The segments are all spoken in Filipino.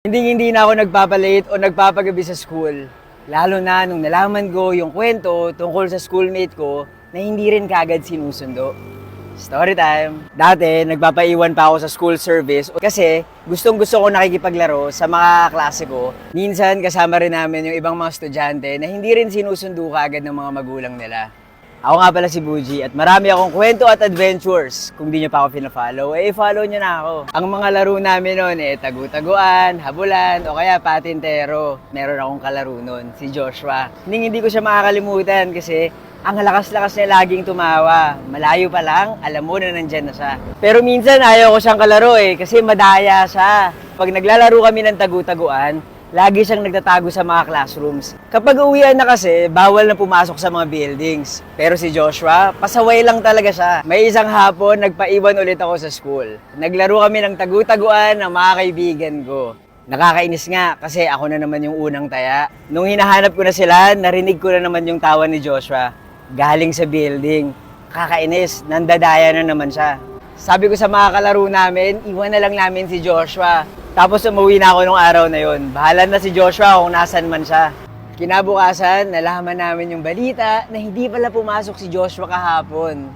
Hindi hindi na ako nagpapalate o nagpapagabi sa school. Lalo na nung nalaman ko yung kwento tungkol sa schoolmate ko na hindi rin kagad sinusundo. Story time! Dati, nagpapaiwan pa ako sa school service kasi gustong gusto ko nakikipaglaro sa mga klase ko. Minsan kasama rin namin yung ibang mga estudyante na hindi rin sinusundo kagad ng mga magulang nila. Ako nga pala si Buji at marami akong kwento at adventures. Kung di nyo pa ako pina-follow, eh follow nyo na ako. Ang mga laro namin noon eh tagu-taguan, habulan, o kaya patintero. Meron akong kalaro noon, si Joshua. Hindi hindi ko siya makakalimutan kasi ang lakas-lakas niya laging tumawa. Malayo pa lang, alam mo na nandyan na siya. Pero minsan ayaw ko siyang kalaro eh kasi madaya siya. Pag naglalaro kami ng tagu-taguan, lagi siyang nagtatago sa mga classrooms. Kapag uwian na kasi, bawal na pumasok sa mga buildings. Pero si Joshua, pasaway lang talaga siya. May isang hapon, nagpaiwan ulit ako sa school. Naglaro kami ng tagu-taguan ng mga kaibigan ko. Nakakainis nga kasi ako na naman yung unang taya. Nung hinahanap ko na sila, narinig ko na naman yung tawa ni Joshua. Galing sa building. Kakainis, nandadaya na naman siya. Sabi ko sa mga kalaro namin, iwan na lang namin si Joshua. Tapos umuwi na ako nung araw na yon. Bahala na si Joshua kung nasan man siya. Kinabukasan, nalaman namin yung balita na hindi pala pumasok si Joshua kahapon.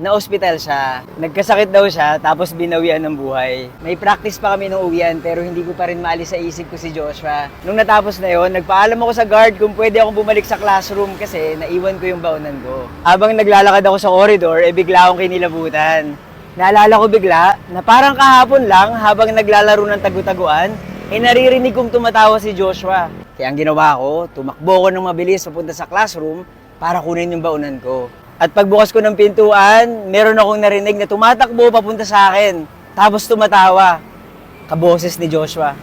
Na-hospital siya. Nagkasakit daw siya, tapos binawian ng buhay. May practice pa kami nung uwian, pero hindi ko pa rin maalis sa isip ko si Joshua. Nung natapos na yon, nagpaalam ako sa guard kung pwede akong bumalik sa classroom kasi naiwan ko yung baunan ko. Habang naglalakad ako sa corridor, eh bigla akong kinilabutan. Naalala ko bigla na parang kahapon lang habang naglalaro ng tagu-taguan, eh naririnig kong tumatawa si Joshua. Kaya ang ginawa ko, tumakbo ko ng mabilis papunta sa classroom para kunin yung baunan ko. At pagbukas ko ng pintuan, meron akong narinig na tumatakbo papunta sa akin. Tapos tumatawa. Kaboses ni Joshua.